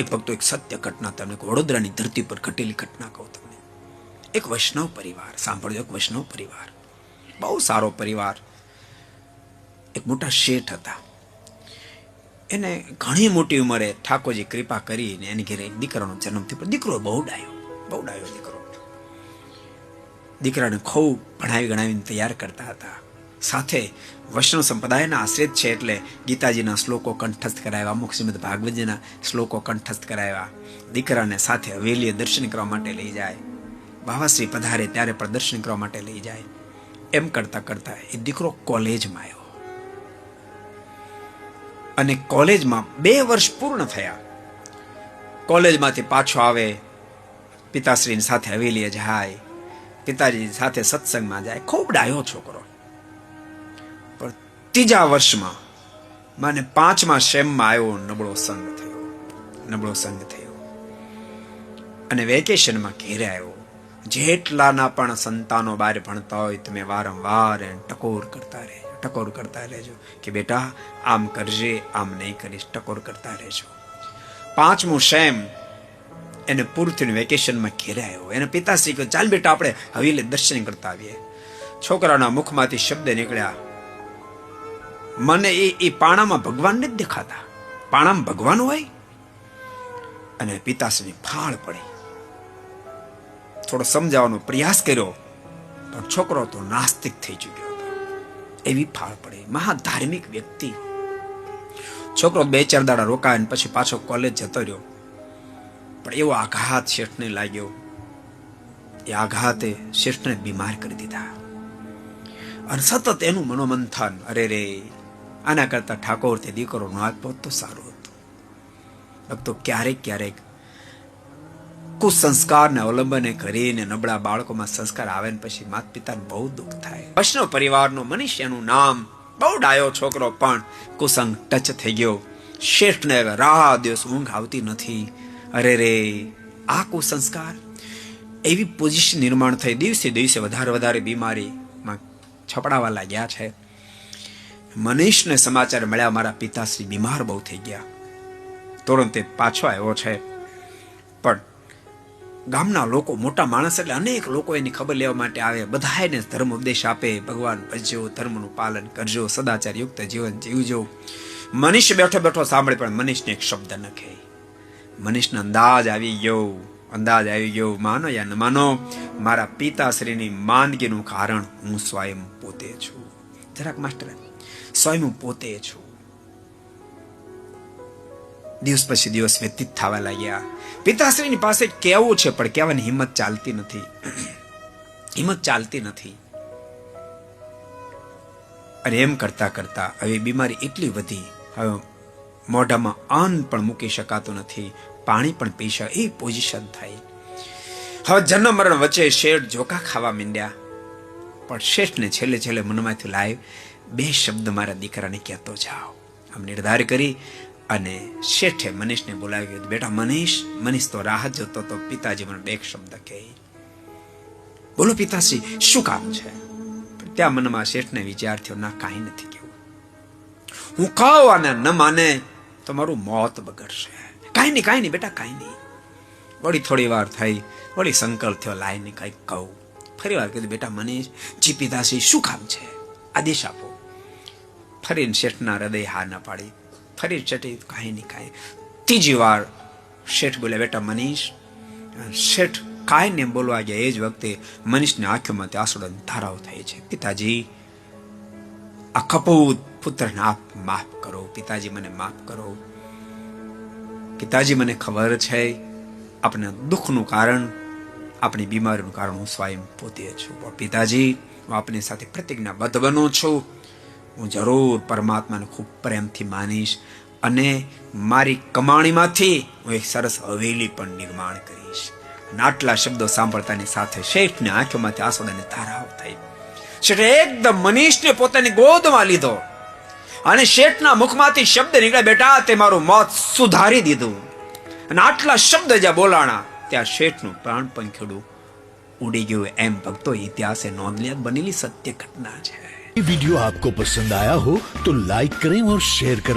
એક ભક્તો એક સત્ય ઘટના તમને. વડોદરાની ધરતી પર ઘટેલી ઘટના કહું તમને. એક વૈષ્ણવ પરિવાર, સાંભળજો, એક વૈષ્ણવ પરિવાર. બહુ સારો પરિવાર. એક મોટા શેઠ હતા. એને ઘણી મોટી ઉંમરે ઠાકોરજી કૃપા કરીને એની ઘરે દીકરાનો જન્મ થયો, પણ દીકરો બહુ ડાયો બહુ ડાયો દીકરો. દીકરાને ખૂબ ભણાવી ગણાવીને તૈયાર કરતા હતા. સાથે વૈષ્ણવ સંપ્રદાયના આશ્રિત છે એટલે ગીતાજીના શ્લોકો કંઠસ્થ કરાવ્યા, અમુક શ્રીમદ ભાગવતજીના શ્લોકો કંઠસ્થ કરાવ્યા. દીકરાને સાથે હવેલીએ દર્શન કરવા માટે લઈ જાય. બાવાશ્રી પધારે ત્યારે પણ દર્શન કરવા માટે લઈ જાય. એમ કરતા કરતા એ દીકરો કોલેજમાં આવ્યો. અને કોલેજમાં બે વર્ષ પૂર્ણ થયા. કોલેજમાંથી પાછો આવે, પિતાશ્રીની સાથે હવેલીએ જાય, પિતાજી સાથે સત્સંગમાં જાય. ખૂબ ડાયો છોકરો. ત્રીજા વર્ષમાં મને પાંચમા શેમમાં આવ્યો, નબળો સંગ થયો, નબળો સંગ થયો. અને વેકેશનમાં ઘેરે આવ્યો. જેટલાના પણ સંતાનો બહાર ભણતા હોય, તમે વારંવાર ટકોર કરતા રહેજો, ટકોર કરતા રહેજો કે બેટા, આમ કરજે, આમ નહીં કરીશ, ટકોર કરતા રહેજો. પાંચમું શેમ એને પૂરું વેકેશનમાં ઘેરે આવ્યો. એના પિતાશ્રી કહ્યું, ચાલ બેટા, આપણે હવેલી દર્શન કરતા આવીએ. છોકરાના મુખમાંથી શબ્દ નીકળ્યા મને એ એ પાણામાં ભગવાન નથી દેખાતા. પાણામાં ભગવાન હોય અને પિતાશ્રીની ફાળ પડી. થોડો સમજાવવાનો પ્રયાસ કર્યો, પણ છોકરો તો નાસ્તિક થઈ ચૂક્યો હતો. એવી ફાળ પડી. મહાધાર્મિક વ્યક્તિ. છોકરો બે ચાર દાડા રોકાય પછી પાછો કોલેજ જતો રહ્યો. પણ એવો આઘાત શેઠને લાગ્યો. એ આઘાતે શેઠને બીમાર કરી દીધા. અને સતત એનું મનોમંથન. અરે રે આના કરતા ઠાકોર તે દીકરો નો આપો તો સારું હતું. ભક્તો ક્યારેક ક્યારેક કુસંસ્કારને અવલંબને કરીને નબળા બાળકોમાં સંસ્કાર આવે ને પછી માત પિતાને બહુ દુઃખ થાય. વૈષ્ણવ પરિવારનો મનુષ્યનું નામ બહુ ડાયો છોકરો, પણ કુસંગ ટચ થઈ ગયો. શેઠને રાહ દિવસ ઊંઘ આવતી નથી. અરે રે, આ કુસંસ્કાર એવી પોઝિશન નિર્માણ થઈ. દિવસે દિવસે વધારે વધારે બીમારીમાં છપડાવા લાગ્યા છે. મનીષને સમાચાર મળ્યા, મારા પિતાશ્રી બીમાર બહુ થઈ ગયા. તુરંત એ પાછો આવ્યો છે. પણ ગામના લોકો, મોટા માણસ એટલે અનેક લોકો એની ખબર લેવા માટે આવે. બધા એને ધર્મ ઉપદેશ આપે. ભગવાન ભજજો, ધર્મનું પાલન કરજો, સદાચાર યુક્ત જીવન જીવજો. મનીષ બેઠો બેઠો સાંભળે, પણ મનીષને એક શબ્દ ન કહે. મનીષનો અંદાજ આવી ગયો. અંદાજ આવી ગયો. માનો યા ન માનો, મારા પિતાશ્રીની માંદગીનું કારણ હું સ્વયં પોતે છું. જરાક માસ્ટર સ્વયં પોતે છું. દિવસ પછી દિવસ વ્યતીત થવા લાગ્યા. પિતાશ્રીની પાસે કેવું છે, પણ કહેવાની હિંમત ચાલતી નથી. હિંમત ચાલતી નથી. અને એમ કરતા કરતા હવે બીમારી એટલી વધી, હવે મોઢામાં અન્ન પણ મૂકી શકાતું નથી, પાણી પણ પી શકે, એ પોઝિશન થઈ. હવે જન્મ મરણ વચ્ચે શેઠ જોકા ખાવા માંડ્યા. પણ શેઠને છેલ્લે છેલ્લે મનમાંથી લાવ બે શબ્દ મારા દીકરાને કહેતો જાઓ. આમ નિર્ધાર કરી અને શેઠે મનીષને બોલાવ્યો. બેટા, મનીષ મનીષ તો રાહત જોતો તો પિતાજી મને બે શબ્દ કહે. બોલો પિતાશ્રી, શું કામ છે? ત્યાં મનમાં શેઠને વિચાર થયો ના કાંઈ નથી કેવું હું કહું અને ન માને તો મારું મોત બગડશે. કાંઈ નહીં કાંઈ નહીં, બેટા, કાંઈ નહીં. વળી થોડી વાર થઈ, વળી સંકલ્પ થયો, લાઈને કંઈક કહું. ફરી વાર કીધું, બેટા, મનીષ, જી પિતાશ્રી, શું કામ છે? આદેશ આપો. ફરીને શેઠના હૃદય હા ના પાડી. ફરી ચટી કાંઈ નહીં કાંઈ. ત્રીજી વાર શેઠ બોલ્યા બેટા મનીષ, શેઠ કાંઈ ને બોલવા ગયા એ જ વખતે મનીષને આંખોમાંથી આંસુડાની ધારાઓ થાય છે. પિતાજી, આ કપૂત પુત્રને આપ માફ કરો. પિતાજી, મને માફ કરો. પિતાજી, મને ખબર છે આપણા દુઃખનું કારણ, આપણી બીમારીનું કારણ હું સ્વયં પોતે છું. પિતાજી, હું આપની સાથે પ્રતિજ્ઞાબદ્ધ બનું છું. હું જરૂર પરમાત્માને ખૂબ પ્રેમથી માનીશ અને મારી કમાણીમાંથી હું એક સરસ હવેલી પણ નિર્માણ કરીશ. અને આટલા શબ્દો સાંભળતાની સાથે શેઠની આંખોમાંથી આંસુડાની ધારાઓ થઈ. શેઠે એકદમ મનીષને પોતાની ગોદમાં લીધો. અને શેઠના મુખમાંથી શબ્દ નીકળ્યા, બેટા, તે મારું મોત સુધારી દીધું. અને આટલા શબ્દ જ્યાં બોલાણા, ત્યાં શેઠનું પ્રાણ પંખીડું ઉડી ગયું. એમ ભક્તો ઇતિહાસે નોંધ બનેલી સત્ય ઘટના છે. वीडियो आपको पसंद आया हो तो लाइक करें और शेयर करें